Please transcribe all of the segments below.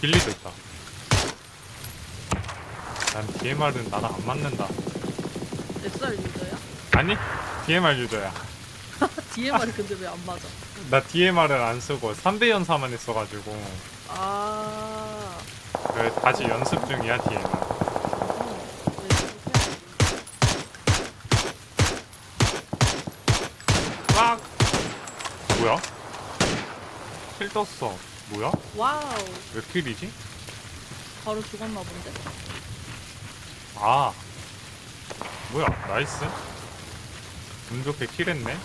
빌리도 있다. 난 DMR은 나랑 안 맞는다. SR 유저야? 아니? DMR 유저야. DMR이 근데 왜 안 맞아? 나 DMR을 안 쓰고 3배 연사만 했어가지고 아. 그래, 다시 연습 중이야 DMR. 어, 왜 이렇게 꽉! 뭐야? 킬 떴어. 뭐야? 와우. 왜 킬이지? 바로 죽었나 본데? 아. 뭐야? 나이스. 운 좋게 킬했네.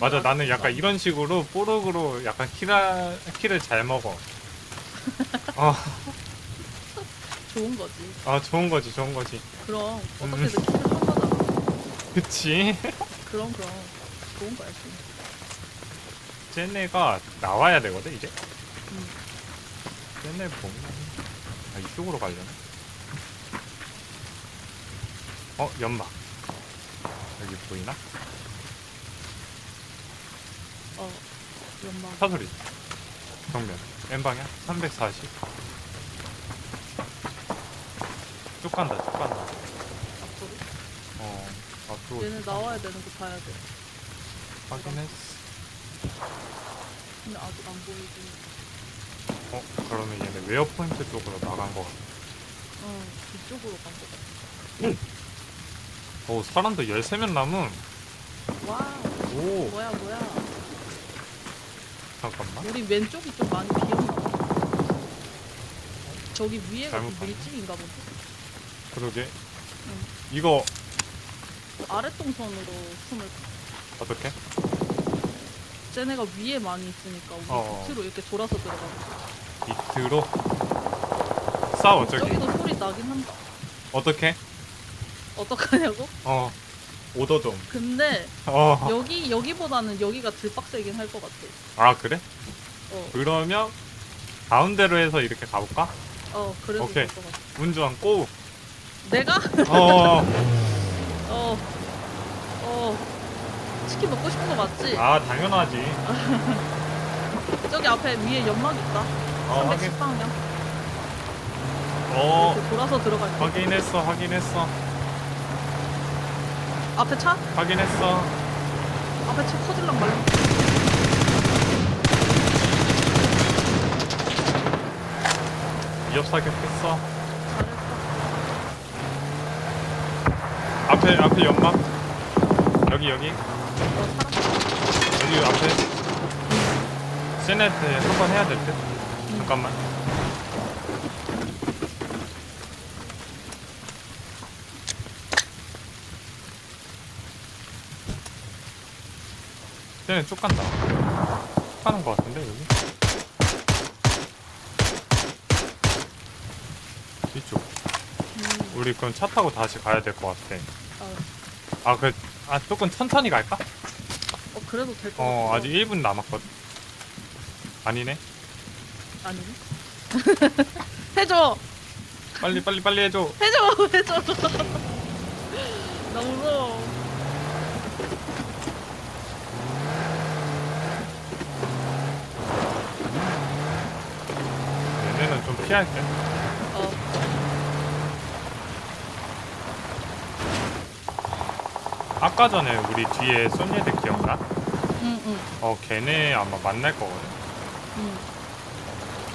맞아, 나는 약간 이런 식으로 뽀록으로 약간 킬하, 킬을 잘 먹어. 어, 좋은 거지. 아, 좋은 거지, 좋은 거지. 그럼 음. 어떻게든 키를 한 거잖아. 그치? 그럼 그럼 좋은 거야 지금. 쟤네가 나와야 되거든, 이제? 음. 쟤네 보면. 아, 이쪽으로 가려나? 어, 연막. 여기 보이나? 어. 연막. 사소리. 정면. N방향? 340. 쭉 간다, 쭉 간다. 앞으로. 어, 앞으로 얘네 나와야 되는 거 봐야 돼. 확인했어. 근데 아직 안 보이지. 어, 그러면 얘네 웨어 포인트 쪽으로 나간 것 같아. 어. 이쪽으로 간거 같아. 오, 사람도 13명 남음. 와우. 오, 뭐야 뭐야. 잠깐만. 우리 왼쪽이 좀 많이 비었나 봐. 저기 위에가 잘못 그 봤네. 밀집인가 보지? 그러게. 응. 이거, 그 아랫 동선으로 숨을 어떻게? 쟤네가 위에 많이 있으니까 우리 어. 밑으로 이렇게 돌아서 들어가고 밑으로? 싸워, 저기. 저기도 소리 나긴 한다 어떻게? 어떡하냐고? 어, 오더 좀. 근데 어. 여기 여기보다는 여기가 덜 빡세긴 할 것 같아 아, 그래? 어, 그러면, 가운데로 해서 이렇게 가볼까? 어 그래도 오케이. 될 것 같아 운주한 고! 내가? 어, 어, 어 치킨 먹고 싶은 거 맞지? 아, 당연하지. 저기 앞에 위에 연막 있다 어, 확인. 310방향 어, 이렇게 돌아서 들어갈 거 확인했어, 확인했어. 앞에 차? 확인했어. 앞에 차 퍼질랑 말랑 위협 사격했어. 잘했어 앞에, 앞에 연막. 여기, 여기. 어 여기 앞에. 쟤네한테 한번 해야 될 듯? 잠깐만. 쟤네 쭉 간다. 쭉 가는 것 같은데, 여기? 이쪽. 음, 우리 그럼 차 타고 다시 가야 될 것 같아. 아, 아, 그, 아, 조금 천천히 갈까? 어 그래도 될 것 같아 어, 아직 1분 남았거든? 아니네? 아니네 해줘 빨리, 빨리, 빨리 해줘. 해줘 해줘 나 무서워 얘네는 좀 피할게. 아까 전에 우리 뒤에 쏜 애들 기억나? 응 응 어, 걔네 아마 만날 거거든. 응.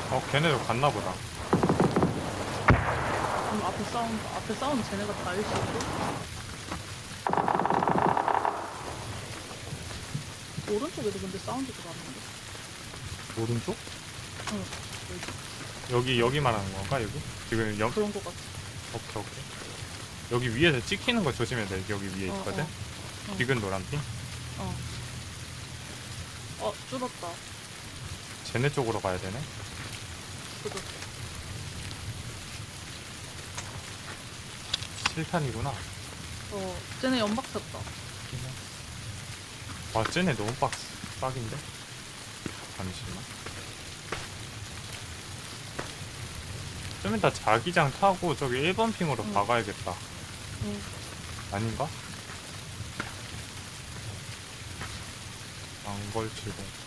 어, 걔네도 갔나 보다. 그럼 앞에 싸운다 앞에 싸우는 쟤네가 다일 수 있고 오른쪽에도 근데 사운드가 나는데 오른쪽? 응 여기 여기, 여기 말하는 건가, 여기? 지금 여, 그런 거 같아 오케이, 오케이. 여기 위에서 찍히는 거 조심해야 돼. 여기 위에 어, 있거든? 어. 어. 지금 노란핑? 어. 어, 줄었다. 쟤네 쪽으로 가야 되네. 줄었다. 실탄이구나. 어, 쟤네 연막 폈다. 와, 쟤네 너무 빡, 빡인데? 잠시만. 좀 이따 자기장 타고 저기 1번 핑으로 응. 가가야겠다. 응. 아닌가? 안걸 70.